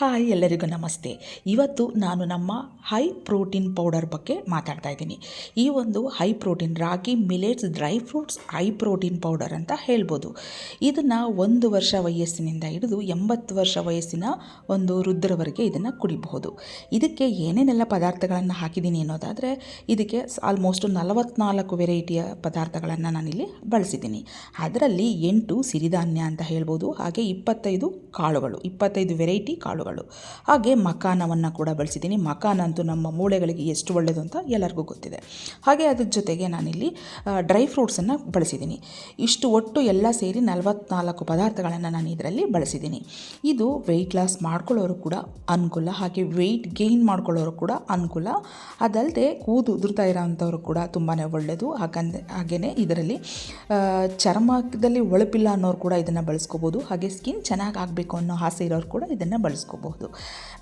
Hi ಎಲ್ಲರಿಗೂ ನಮಸ್ತೆ. ಇವತ್ತು ನಾನು ನಮ್ಮ ಹೈ ಪ್ರೋಟೀನ್ ಪೌಡರ್ ಬಗ್ಗೆ ಮಾತಾಡ್ತಾ ಇದ್ದೀನಿ. ಈ ಒಂದು high protein ragi millets dry fruits high protein powder ಅಂತ ಹೇಳ್ಬೋದು. ಇದನ್ನು ಒಂದು ವರ್ಷ ವಯಸ್ಸಿನಿಂದ ಹಿಡಿದು ಎಂಬತ್ತು ವರ್ಷ ವಯಸ್ಸಿನ ಒಂದು ವೃದ್ಧರವರೆಗೆ ಇದನ್ನು ಕುಡಿಬಹುದು. ಇದಕ್ಕೆ ಏನೇನೆಲ್ಲ ಪದಾರ್ಥಗಳನ್ನು ಹಾಕಿದ್ದೀನಿ ಅನ್ನೋದಾದರೆ, ಇದಕ್ಕೆ ಆಲ್ಮೋಸ್ಟ್ ನಲವತ್ನಾಲ್ಕು ವೆರೈಟಿಯ ಪದಾರ್ಥಗಳನ್ನು ನಾನಿಲ್ಲಿ ಬಳಸಿದ್ದೀನಿ. ಅದರಲ್ಲಿ ಎಂಟು ಸಿರಿಧಾನ್ಯ ಅಂತ ಹೇಳ್ಬೋದು, ಹಾಗೆ ಇಪ್ಪತ್ತೈದು ಕಾಳುಗಳು, ಇಪ್ಪತ್ತೈದು ವೆರೈಟಿ ಕಾಳುಗಳು. ಹಾಗೆ ಮಖಾನವನ್ನು ಕೂಡ ಬಳಸಿದ್ದೀನಿ. ಮಕಾನ ಅಂತೂ ನಮ್ಮ ಮೂಳೆಗಳಿಗೆ ಎಷ್ಟು ಒಳ್ಳೆಯದು ಅಂತ ಎಲ್ಲರಿಗೂ ಗೊತ್ತಿದೆ. ಹಾಗೆ ಅದ್ರ ಜೊತೆಗೆ ನಾನಿಲ್ಲಿ ಡ್ರೈ ಫ್ರೂಟ್ಸನ್ನು ಬಳಸಿದ್ದೀನಿ. ಇಷ್ಟು ಒಟ್ಟು ಎಲ್ಲ ಸೇರಿ ನಲವತ್ನಾಲ್ಕು ಪದಾರ್ಥಗಳನ್ನು ನಾನು ಇದರಲ್ಲಿ ಬಳಸಿದ್ದೀನಿ. ಇದು ವೆಯ್ಟ್ ಲಾಸ್ ಮಾಡ್ಕೊಳ್ಳೋರು ಕೂಡ ಅನುಕೂಲ, ಹಾಗೆ ವೆಯ್ಟ್ ಗೇನ್ ಮಾಡ್ಕೊಳ್ಳೋರು ಕೂಡ ಅನುಕೂಲ. ಅದಲ್ಲದೆ ಕೂದು ಉದುರ್ತಾ ಇರೋವಂಥವ್ರು ಕೂಡ ತುಂಬಾ ಒಳ್ಳೆಯದು ಹಾಗಂದ ಹಾಗೆಯೇ ಇದರಲ್ಲಿ ಚರ್ಮದಲ್ಲಿ ಹೊಳಪಿಲ್ಲ ಅನ್ನೋರು ಕೂಡ ಇದನ್ನು ಬಳಸ್ಕೋಬೋದು. ಹಾಗೆ ಸ್ಕಿನ್ ಚೆನ್ನಾಗಿ ಆಗಬೇಕು ಅನ್ನೋ ಆಸೆ ಇರೋರು ಕೂಡ ಇದನ್ನು ಬಳಸ್ಕೋಬಹುದು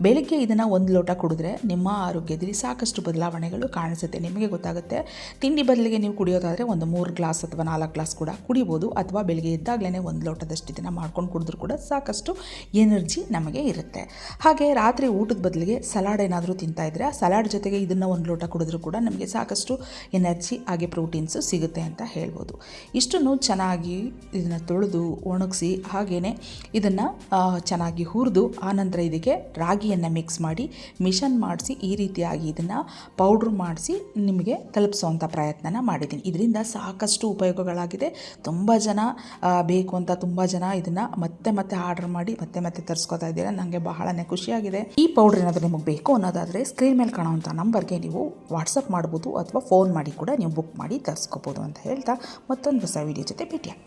ಬೆಳಿಗ್ಗೆ ಇದನ್ನು ಒಂದು ಲೋಟ ಕುಡಿದ್ರೆ ನಿಮ್ಮ ಆರೋಗ್ಯದಲ್ಲಿ ಸಾಕಷ್ಟು ಬದಲಾವಣೆಗಳು ಕಾಣಿಸುತ್ತೆ. ನಿಮಗೆ ಗೊತ್ತಾಗುತ್ತೆ, ತಿಂಡಿ ಬದಲಿಗೆ ನೀವು ಕುಡಿಯೋದಾದರೆ ಒಂದು ಮೂರು ಗ್ಲಾಸ್ ಅಥವಾ ನಾಲ್ಕು ಗ್ಲಾಸ್ ಕೂಡ ಕುಡಿಬೋದು, ಅಥವಾ ಬೆಳಿಗ್ಗೆ ಎದ್ದಾಗಲೇ ಒಂದು ಲೋಟದಷ್ಟು ಇದನ್ನು ಮಾಡ್ಕೊಂಡು ಕುಡಿದ್ರೂ ಕೂಡ ಸಾಕಷ್ಟು ಎನರ್ಜಿ ನಮಗೆ ಇರುತ್ತೆ. ಹಾಗೆ ರಾತ್ರಿ ಊಟದ ಬದಲಿಗೆ ಸಲಾಡ್ ಏನಾದರೂ ತಿಂತಾ ಇದ್ದರೆ ಆ ಸಲಾಡ್ ಜೊತೆಗೆ ಇದನ್ನು ಒಂದು ಲೋಟ ಕುಡಿದ್ರೂ ಕೂಡ ನಮಗೆ ಸಾಕಷ್ಟು ಎನರ್ಜಿ ಹಾಗೆ ಪ್ರೋಟೀನ್ಸು ಸಿಗುತ್ತೆ ಅಂತ ಹೇಳ್ಬೋದು. ಇಷ್ಟನ್ನು ಚೆನ್ನಾಗಿ ಇದನ್ನು ತೊಳೆದು ಒಣಗಿಸಿ ಹಾಗೆಯೇ ಇದನ್ನು ಚೆನ್ನಾಗಿ ಹುರಿದು ಆನಂತರ ಇದಕ್ಕೆ ರಾಗಿಯನ್ನು ಮಿಕ್ಸ್ ಮಾಡಿ ಮಿಷನ್ ಮಾಡಿಸಿ ಈ ರೀತಿಯಾಗಿ ಇದನ್ನು ಪೌಡ್ರ್ ಮಾಡಿಸಿ ನಿಮಗೆ ತಲುಪಿಸೋವಂಥ ಪ್ರಯತ್ನನ ಮಾಡಿದ್ದೀನಿ. ಇದರಿಂದ ಸಾಕಷ್ಟು ಉಪಯೋಗಗಳಾಗಿದೆ. ತುಂಬ ಜನ ಬೇಕು ಅಂತ ತುಂಬ ಜನ ಇದನ್ನು ಮತ್ತೆ ಮತ್ತೆ ಆರ್ಡರ್ ಮಾಡಿ ಮತ್ತೆ ಮತ್ತೆ ತರಿಸ್ಕೊತಾ ಇದ್ದೀರಾ. ನನಗೆ ಬಹಳನೇ ಖುಷಿಯಾಗಿದೆ. ಈ ಪೌಡ್ರ್ ಏನಾದರೂ ನಿಮಗೆ ಬೇಕು ಅನ್ನೋದಾದರೆ ಸ್ಕ್ರೀನ್ ಮೇಲೆ ಕಾಣುವಂಥ ನಂಬರ್ಗೆ ನೀವು ವಾಟ್ಸಪ್ ಮಾಡ್ಬೋದು ಅಥವಾ ಫೋನ್ ಮಾಡಿ ಕೂಡ ನೀವು ಬುಕ್ ಮಾಡಿ ತರಿಸ್ಕೋಬೋದು ಅಂತ ಹೇಳ್ತಾ ಮತ್ತೊಂದು ಹೊಸ ವಿಡಿಯೋ ಜೊತೆ ಭೇಟಿ ಆಗ್ತೀನಿ